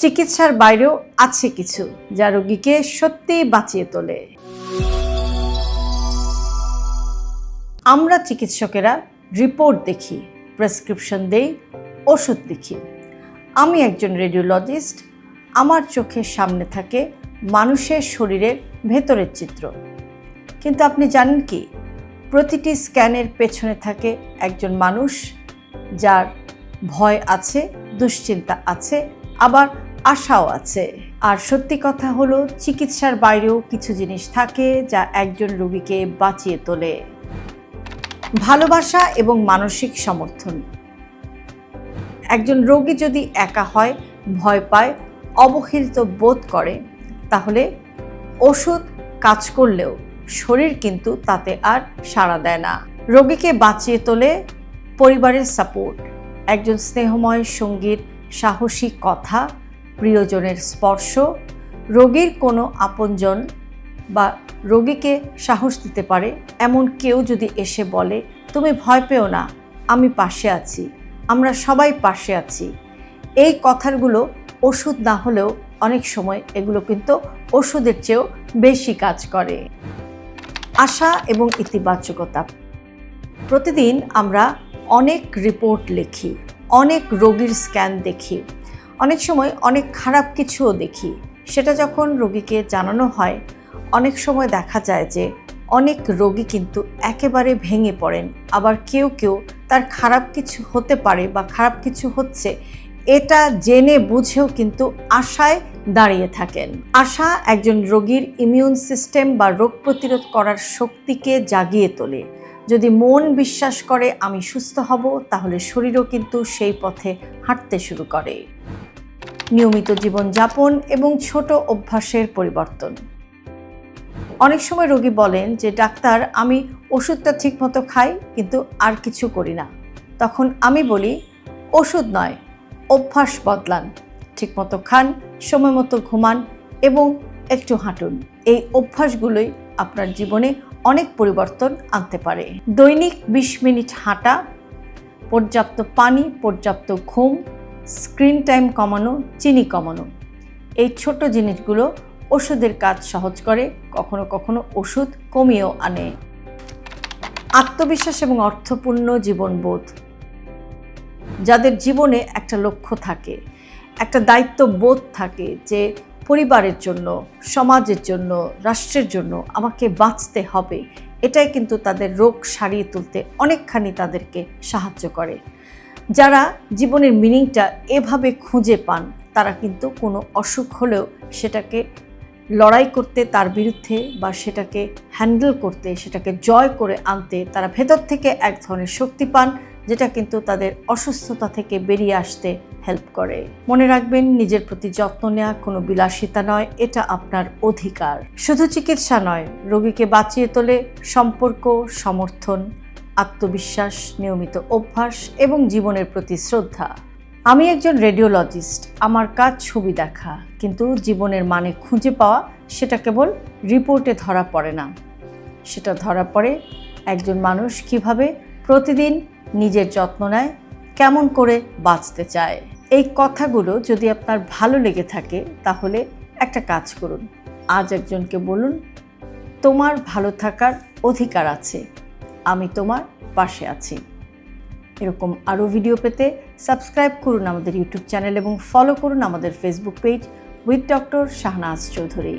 চিকিৎসার বাইরেও আছে কিছু যা রোগীকে সত্যিই বাঁচিয়ে তোলে। আমরা চিকিৎসকেরা রিপোর্ট দেখি, প্রেসক্রিপশন দেই, ওষুধ লিখি। আমি একজন রেডিওলজিস্ট, আমার চোখের সামনে থাকে মানুষের শরীরের ভেতরের চিত্র। কিন্তু আপনি জানেন কি? প্রতিটি স্ক্যানের পেছনে থাকে একজন মানুষ, যার ভয় আছে, দুশ্চিন্তা আছে, আবার আশাও আছে। আর সত্যি কথা হলো, চিকিৎসার বাইরেও কিছু জিনিস থাকে যা একজন রোগীকে বাঁচিয়ে তোলে। ভালোবাসা এবং মানসিক সমর্থন। একজন রোগী যদি একা হয়, ভয় পায়, অবহেলিত বোধ করে, তাহলে ওষুধ কাজ করলেও শরীর কিন্তু তাতে আর সাড়া দেয় না। রোগীকে বাঁচিয়ে তোলে পরিবারের সাপোর্ট। একজন স্নেহময় সঙ্গীর সাহসী কথা প্রিয়জনের স্পর্শ, রোগীর কোনো আপনজন বা রোগীকে সাহস দিতে পারে, এমন কেউ যদি এসে বলে, তুমি ভয় পেও না, আমি পাশে আছি, আমরা সবাই পাশে আছি। এই কথাগুলো ওষুধ না হলেও অনেক সময় এগুলো কিন্তু ওষুধের চেয়েও বেশি কাজ করে। আশা এবং ইতিবাচকতা। প্রতিদিন আমরা অনেক রিপোর্ট লিখি, অনেক রোগীর স্ক্যান দেখি অনেক সময় অনেক খারাপ কিছুও দেখি। সেটা যখন রোগীকে জানানো হয়, অনেক সময় দেখা যায় যে অনেক রোগী কিন্তু একেবারে ভেঙে পড়েন। আবার কেউ কেউ তার খারাপ কিছু হতে পারে বা খারাপ কিছু হচ্ছে, এটা জেনে বুঝেও কিন্তু আশায় দাঁড়িয়ে থাকেন। আশা একজন রোগীর ইমিউন সিস্টেম বা রোগ প্রতিরোধ করার শক্তিকে জাগিয়ে তোলে। যদি মন বিশ্বাস করে, আমি সুস্থ হব, তাহলে শরীরও কিন্তু সেই পথে হাঁটতে শুরু করে। নিয়মিত জীবনযাপন এবং ছোট অভ্যাসের পরিবর্তন। অনেক সময় রোগী বলেন যে, ডাক্তার, আমি ওষুধটা ঠিকমতো খাই, কিন্তু আর কিছু করি না। তখন আমি বলি, ওষুধ নয়, অভ্যাস বদলান। ঠিকমতো খান সময় মতো ঘুমান এবং একটু হাঁটুন। এই অভ্যাসগুলোই আপনার জীবনে অনেক পরিবর্তন আনতে পারে। দৈনিক বিশ মিনিট হাঁটা, পর্যাপ্ত পানি, পর্যাপ্ত ঘুম স্ক্রিন টাইম কমানো, চিনি কমানো। এই ছোট জিনিসগুলো ওষুধের কাজ সহজ করে, কখনো কখনো ওষুধ কমিয়েও আনে। আত্মবিশ্বাস এবং অর্থপূর্ণ জীবনবোধ। যাদের জীবনে একটা লক্ষ্য থাকে, একটা দায়িত্ব বোধ থাকে যে পরিবারের জন্য, সমাজের জন্য, রাষ্ট্রের জন্য আমাকে বাঁচতে হবে, এটাই কিন্তু তাদের রোগ সারিয়ে তুলতে অনেকখানি তাদেরকে সাহায্য করে। যারা জীবনের মিনিংটা এভাবে খুঁজে পান, তারা কিন্তু কোনো অসুখ হলেও সেটাকে লড়াই করতে তার বিরুদ্ধে বা সেটাকে হ্যান্ডেল করতে, সেটাকে জয় করে আনতে তারা ভেতর থেকে এক ধরনের শক্তি পান, যেটা কিন্তু তাদের অসুস্থতা থেকে বেরিয়ে আসতে হেল্প করে। মনে রাখবেন, নিজের প্রতি যত্ন নেওয়া কোনো বিলাসিতা নয়, এটা আপনার অধিকার। শুধু চিকিৎসা নয়, রোগীকে বাঁচিয়ে তোলে সম্পর্ক, সমর্থন আত্মবিশ্বাস, নিয়মিত অভ্যাস এবং জীবনের প্রতি শ্রদ্ধা। আমি একজন রেডিওলজিস্ট আমার কাজ ছবি দেখা, কিন্তু জীবনের মানে খুঁজে পাওয়া সেটা কেবল রিপোর্টে ধরা পড়ে না। সেটা ধরা পড়ে একজন মানুষ কীভাবে প্রতিদিন নিজের যত্ন নেয়, কেমন করে বাঁচতে চায়। এই কথাগুলো যদি আপনার ভালো লেগে থাকে, তাহলে একটা কাজ করুন। আজ একজনকে বলুন, তোমার ভালো থাকার অধিকার আছে। আমি তোমার পাশে আছি। এরকম আরও ভিডিও পেতে সাবস্ক্রাইব করুন আমাদের ইউটিউব চ্যানেল এবং ফলো করুন আমাদের Facebook page with doctor Shahnaz Chowdhury.